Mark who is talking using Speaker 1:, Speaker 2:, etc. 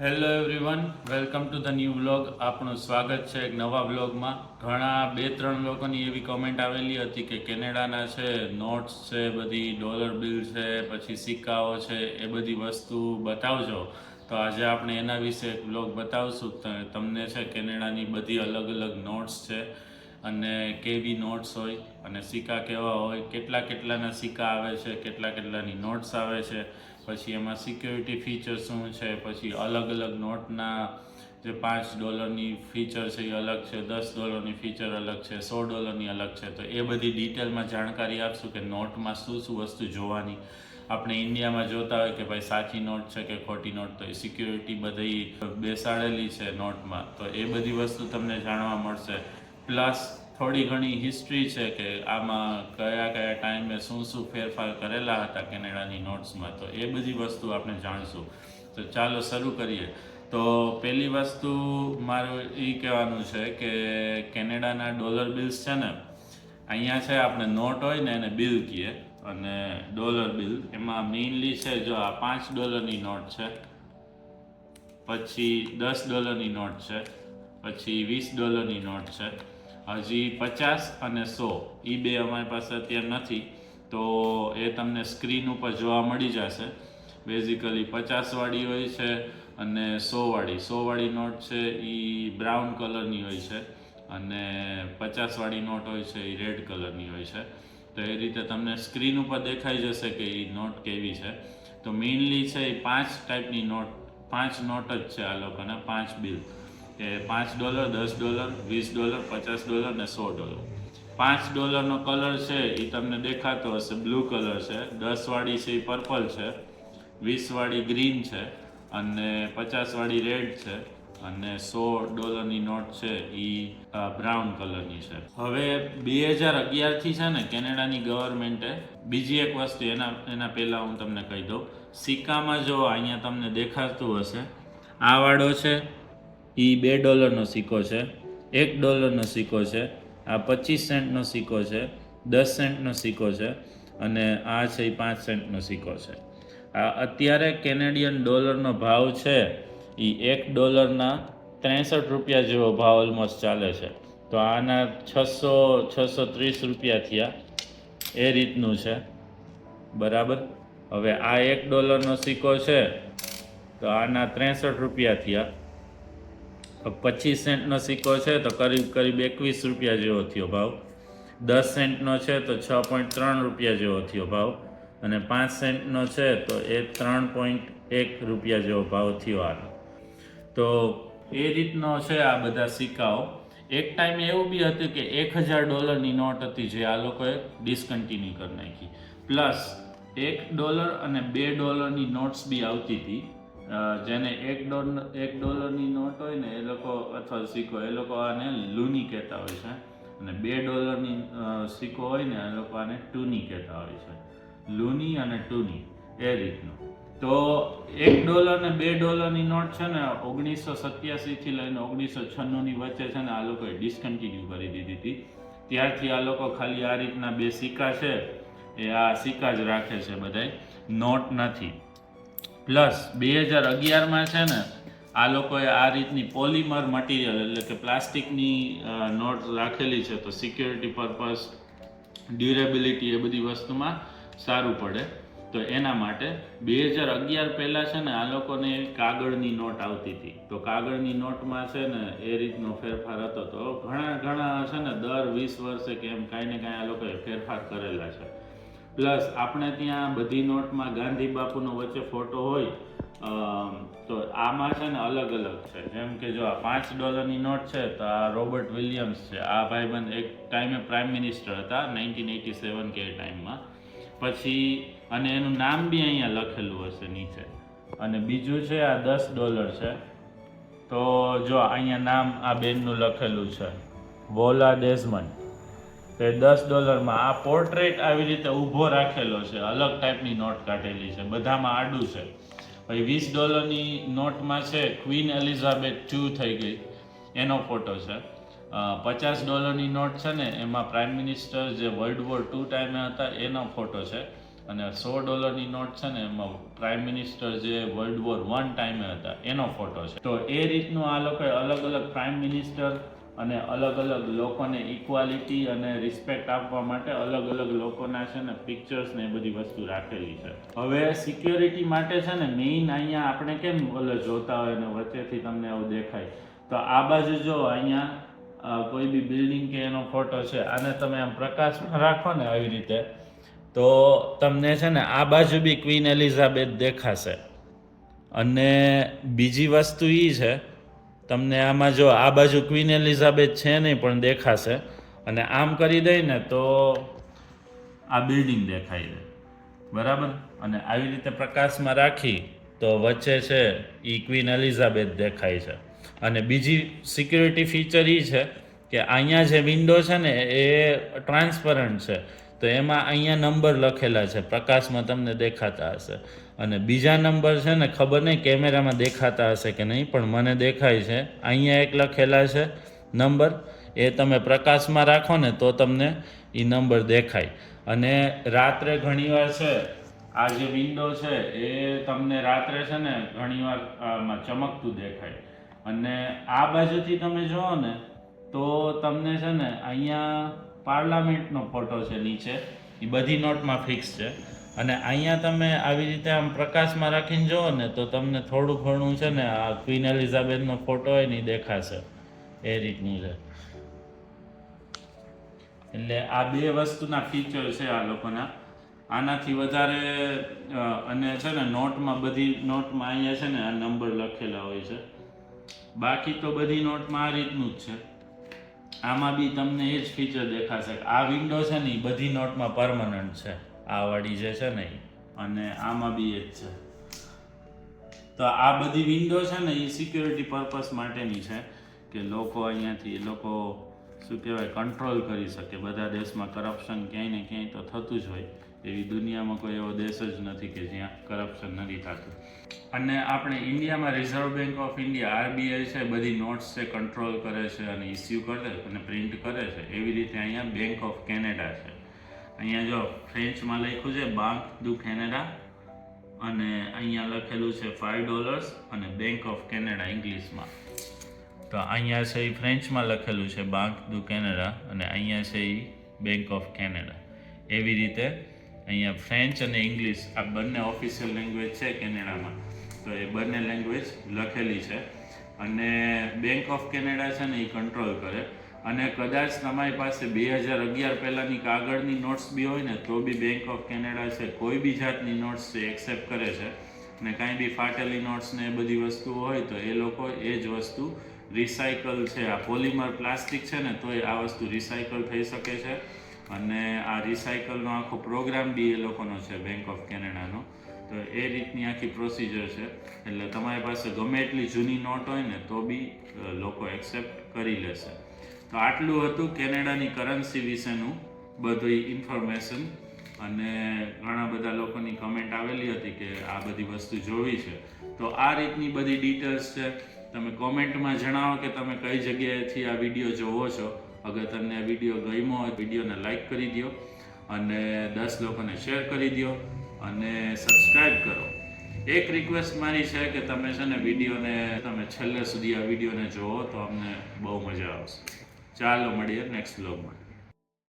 Speaker 1: Hello everyone welcome to the new vlog આપણું સ્વાગત છે એક નવા વ્લોગમાં ઘણા બે ત્રણ લોકોની એવી કોમેન્ટ આવેલી હતી કે કેનેડાના છે નોટ્સ છે, બધી ડોલર બિલ છે, પછી સિક્કાઓ છે, એ બધી વસ્તુ બતાવજો. તો આજે આપણે એના વિશે એક વ્લોગ બતાવશું. તમને છે કેનેડાની બધી અલગ અલગ નોટ્સ છે અને કેવી નોટ્સ હોય અને સિક્કા કેવા હોય, કેટલા કેટલાના સિક્કા આવે છે, કેટલા કેટલાની નોટ્સ આવે છે પછી એમાં સિક્યોરિટી ફીચર શું છે, પછી અલગ અલગ નોટના જે પાંચ ડોલરની ફીચર છે એ અલગ છે, દસ ડોલરની ફીચર અલગ છે, સો ડોલરની અલગ છે. તો એ બધી ડિટેલમાં જાણકારી આપશું કે નોટમાં શું શું વસ્તુ જોવાની. આપણે ઇન્ડિયામાં જોતા હોય કે ભાઈ સાચી નોટ છે કે ખોટી નોટ, તો એ સિક્યોરિટી બધી બેસાડેલી છે નોટમાં. તો એ બધી વસ્તુ તમને જાણવા મળશે. પ્લસ થોડી ઘણી હિસ્ટ્રી છે કે આમાં કયા કયા ટાઈમે શું શું ફેરફાર કરેલા હતા કેનેડાની નોટ્સમાં. તો એ બધી વસ્તુ આપણે જાણશું. તો ચાલો શરૂ કરીએ. તો પહેલી વસ્તુ મારું એ કહેવાનું છે કે કેનેડાના ડોલર બિલ્સ છે ને, અહીંયા છે આપણે નોટ હોય ને એને બિલ કહીએ. અને ડોલર બિલ એમાં મેઇનલી છે જો આ પાંચ ડોલરની નોટ છે, પછી દસ ડોલરની નોટ છે, પછી વીસ ડોલરની નોટ છે હજી પચાસ અને સો. એ બે અમારી પાસે અત્યારે નથી. તો એ તમને સ્ક્રીન ઉપર જોવા મળી જશે. બેઝિકલી પચાસવાળી હોય છે અને સોવાળી. સોવાળી નોટ છે એ બ્રાઉન કલરની હોય છે અને પચાસવાળી નોટ હોય છે એ રેડ કલરની હોય છે. તો એ રીતે તમને સ્ક્રીન ઉપર દેખાઈ જશે કે એ નોટ કેવી છે. તો મેઇનલી છે એ પાંચ ટાઈપની નોટ, પાંચ નોટ જ છે આ લોકોના, પાંચ બિલ. કે પાંચ ડોલર, દસ ડોલર, વીસ ડોલર, પચાસ ડોલર ને સો ડોલર. પાંચ ડોલરનો કલર છે એ તમને દેખાતો હશે, બ્લુ કલર છે દસવાળી છે એ પર્પલ છે વીસવાળી ગ્રીન છે, અને પચાસવાળી રેડ છે, અને સો ડોલરની નોટ છે એ બ્રાઉન કલરની છે. હવે બે હજાર અગિયારથી છે ને કેનેડાની ગવર્મેન્ટે બીજી એક વસ્તુ એના એના પહેલાં હું તમને કહી દઉં. સિક્કામાં જો અહીંયા તમને દેખાતું હશે, આ વાળો છે એ બે ડોલરનો સિક્કો છે, એક ડોલરનો સિક્કો છે, આ પચીસ સેન્ટનો સિક્કો છે, દસ સેન્ટનો સિક્કો છે અને આ છે એ પાંચ સેન્ટનો સિક્કો છે. આ અત્યારે કેનેડિયન ડોલરનો ભાવ છે એ એક ડોલરના ત્રેસઠ રૂપિયા જેવો ભાવ ઓલમોસ્ટ ચાલે છે. તો આના છસો છસો ત્રીસ રૂપિયા થયા એ રીતનું છે. બરાબર? હવે આ એક ડોલરનો સિક્કો છે, તો આના ત્રેસઠ રૂપિયા થયા. પચીસ સેન્ટનો સિક્કો છે તો કરીબ કરીબ એકવીસ રૂપિયા જેવો થયો ભાવ. દસ સેન્ટનો છે તો છ પોઈન્ટ ત્રણ રૂપિયા જેવો થયો ભાવ. અને પાંચ સેન્ટનો છે તો એ ત્રણ પોઈન્ટ એક રૂપિયા જેવો ભાવ થયો આનો. તો એ રીતનો છે આ બધા સિક્કાઓ. એક ટાઈમ એવું બી હતું કે એક હજાર ડોલરની નોટ હતી જે આ લોકોએ ડિસકન્ટિન્યુ કરી નાખી. પ્લસ એક ડોલર અને બે ડોલરની નોટ્સ બી આવતી હતી. જેને એક ડોલર એક ડોલરની નોટ હોય ને, એ લોકો અથવા સિક્કો, એ લોકો આને લૂની કહેતા હોય છે. અને બે ડોલરની સિક્કો હોય ને, એ લોકો આને ટૂની કહેતા હોય છે. લૂની અને ટૂની, એ રીતનું. તો એક ડોલર ને બે ડોલરની નોટ છે ને, ઓગણીસો સત્યાસીથી લઈને ઓગણીસો છન્નુંની વચ્ચે છે ને, આ લોકોએ ડિસકન્ટિન્યુ કરી દીધી હતી. ત્યારથી આ લોકો ખાલી આ રીતના બે સિક્કા છે. એ આ સિક્કા જ રાખે છે બધાય. નોટ નથી. પ્લસ બે હજાર અગિયારમાં છે ને, આ લોકોએ આ રીતની પોલિમર મટીરિયલ એટલે કે પ્લાસ્ટિકની નોટ રાખેલી છે, તો સિક્યોરિટી પર્પઝ ડ્યુરેબિલિટી એ બધી વસ્તુમાં સારું પડે. તો એના માટે બે હજાર અગિયાર પહેલાં છે ને, આ લોકોને કાગળની નોટ આવતી હતી. તો કાગળની નોટમાં છે ને, એ રીતનો ફેરફાર હતો. તો ઘણા ઘણા છે ને, દર વીસ વર્ષે કે એમ કાંઈ ને કાંઈ આ લોકોએ ફેરફાર કરેલા છે. પ્લસ આપણે ત્યાં બધી નોટમાં ગાંધી બાપુનો વચ્ચે ફોટો હોય તો આમાં છે ને અલગ અલગ છે. જેમ કે જો આ પાંચ ડોલરની નોટ છે, તો આ રોબર્ટ વિલિયમ્સ છે. આ ભાઈબંધ એક ટાઈમે પ્રાઇમ મિનિસ્ટર હતા, નાઇન્ટીન એટી સેવન કે ટાઈમમાં. પછી, અને એનું નામ બી અહીંયા લખેલું હશે નીચે. અને બીજું છે, આ દસ ડોલર છે. તો જો અહીંયા નામ આ બેનનું લખેલું છે. વોલા ડેઝમન્ડ તે દસ ડોલરમાં આ પોર્ટ્રેટ આવી રીતે ઊભો રાખેલો છે, અલગ ટાઈપની નોટ કાઢેલી છે, બધામાં આડું છે. પછી વીસ ડોલરની નોટમાં છે ક્વીન એલિઝાબેથ ટુ થઈ ગઈ, એનો ફોટો છે. પચાસ ડોલરની નોટ છે ને, એમાં પ્રાઇમ મિનિસ્ટર જે વર્લ્ડ વોર ટુ ટાઈમે હતા, એનો ફોટો છે. અને સો ડોલરની નોટ છે ને, એમાં પ્રાઇમ મિનિસ્ટર જે વર્લ્ડ વોર વન ટાઈમે હતા, એનો ફોટો છે. તો એ રીતનું આ લોકોએ અલગ અલગ પ્રાઇમ મિનિસ્ટર અને અલગ અલગ લોકોને ઇક્વાલિટી અને રિસ્પેક્ટ આપવા માટે અલગ અલગ લોકોના છે ને પિક્ચર્સ ને એ બધી વસ્તુ રાખેલી છે. હવે સિક્યોરિટી માટે છે ને મેઇન અહીંયા આપણે કેમ ઓલે જોતા હોય ને વચ્ચેથી તમને એવું દેખાય. તો આ બાજુ જો અહીંયા કોઈ બી બિલ્ડિંગ કે એનો ફોટો છે, આને તમે આમ પ્રકાશમાં રાખો ને આવી રીતે, તો તમને છે ને આ બાજુ બી ક્વીન એલિઝાબેથ દેખાશે. અને બીજી વસ્તુ એ છે તમને આમાં જો આ બાજુ ક્વીન એલિઝાબેથ છે નહીં, પણ દેખાશે. અને આમ કરી દઈને તો આ બિલ્ડિંગ દેખાય છે બરાબર? અને આવી રીતે પ્રકાશમાં રાખી તો વચ્ચે છે એ ક્વીન એલિઝાબેથ દેખાય છે. અને બીજી સિક્યુરિટી ફીચર એ છે કે અહીંયા જે વિન્ડો છે ને, એ ટ્રાન્સપરન્ટ છે. તો એમાં અહીંયા નંબર લખેલા છે. પ્રકાશમાં તમને દેખાતા હશે. અને બીજા નંબર છે ને, ખબર નહીં કેમેરામાં દેખાતા હશે કે નહીં, પણ મને દેખાય છે. અહીંયા એક લખેલા છે નંબર એ તમે પ્રકાશમાં રાખો ને, તો તમને એ નંબર દેખાય. અને રાત્રે ઘણીવાર છે, આ જે વિન્ડો છે, એ તમને રાત્રે છે ને, ઘણીવાર આમાં ચમકતું દેખાય. અને આ બાજુથી તમે જુઓ ને, તો તમને છે ને, અહીંયા પાર્લામેન્ટનો ફોટો છે નીચે. એ બધી નોટમાં ફિક્સ છે. અને અહીંયા તમે આવી રીતે આમ પ્રકાશમાં રાખીને જુઓ ને, તો તમને થોડું ઘણું છે ને, આ ક્વીન એલિઝાબેથનો ફોટો હોય ને એ દેખાશે. એ રીતનું છે. એટલે આ બે વસ્તુના ફીચર છે આ લોકોના. આનાથી વધારે અને છે ને, નોટમાં બધી, નોટમાં અહીંયા છે ને, આ નંબર લખેલા હોય છે. બાકી તો બધી નોટમાં આ રીતનું જ છે. આમાં બી તમને એ જ ફીચર દેખાશે આ વિન્ડો છે ને એ બધી નોટમાં પરમનન્ટ છે. આ વાળી જે છે ને. અને આમાં બી એ જ છે. તો આ બધી વિન્ડો છે ને એ સિક્યોરિટી પર્પસ માટેની છે કે લોકો અહીંયાથી લોકો શું કહેવાય કંટ્રોલ કરી શકે. બધા દેશમાં કરપ્શન ક્યાંય ને ક્યાંય તો થતું જ હોય. એવી દુનિયામાં કોઈ એવો દેશ જ નથી કે જ્યાં કરપ્શન નથી થતું. અને આપણે ઇન્ડિયામાં reserve bank of India RBI છે, બધી નોટ્સ છે કંટ્રોલ કરે છે અને ઇસ્યુ કરે અને પ્રિન્ટ કરે છે. એવી રીતે અહીંયા બેંક ઓફ કેનેડા છે. અહીંયા જો ફ્રેન્ચમાં લખ્યું છે બાંક દુ કેનેડા અને અહીંયા લખેલું છે ફાઇવ ડોલર્સ અને બેંક ઓફ કેનેડા ઇંગ્લિશમાં. તો અહીંયા છે એ ફ્રેન્ચમાં લખેલું છે બાંક દુ કેનેડા અને અહીંયા છે એ બેંક ઓફ કેનેડા એવી રીતે અહીંયા ફ્રેન્ચ અને ઇંગ્લિશ આ બંને ઓફિશિયલ લેંગ્વેજ છે કેનેડામાં. તો એ બંને લેંગ્વેજ લખેલી છે. અને બેંક ઓફ કેનેડા છે ને એ કંટ્રોલ કરે. અને કદાચ તમારી પાસે બે હજાર અગિયાર પહેલાંની કાગળની નોટ્સ બી હોય ને, તો બી બેંક ઓફ કેનેડા છે. કોઈ બી જાતની નોટ્સ છે એક્સેપ્ટ કરે છે. ને કાંઈ બી ફાટેલી નોટ્સ ને એ બધી વસ્તુઓ હોય તો એ લોકો એ જ વસ્તુ રિસાયકલ છે. આ પોલિમર પ્લાસ્ટિક છે ને, તો આ વસ્તુ રિસાયકલ થઈ શકે છે. અને આ રિસાયકલનો આખો પ્રોગ્રામ બી એ લોકોનો છે બેંક ઓફ કેનેડાનો તો એ રીતની આખી પ્રોસિજર છે. એટલે તમારી પાસે ગમે એટલી જૂની નોટ હોય ને, તો બી લોકો એક્સેપ્ટ કરી લેશે. તો આટલું હતું કેનેડાની કરન્સી વિશેનું બધી ઇન્ફોર્મેશન અને ઘણા બધા લોકોની કમેન્ટ આવેલી હતી કે આ બધી વસ્તુ જોવી છે. તો આ રીતની બધી ડિટેલ્સ છે. તમે કોમેન્ટમાં જણાવો કે તમે કઈ જગ્યાએથી આ વીડિયો જોવો છો. અગર તમને આ વીડિયો ગમ્યો હોય વિડીયોને લાઇક કરી દો અને દસ લોકોને શેર કરી દો અને સબસ્ક્રાઈબ કરો. એક રિક્વેસ્ટ મારી છે કે તમે છે ને વિડીયોને તમે છેલ્લે સુધી આ વિડીયોને જુઓ તો અમને બહુ મજા આવશે. ચાલો મળીએ નેક્સ્ટ બ્લોગમાં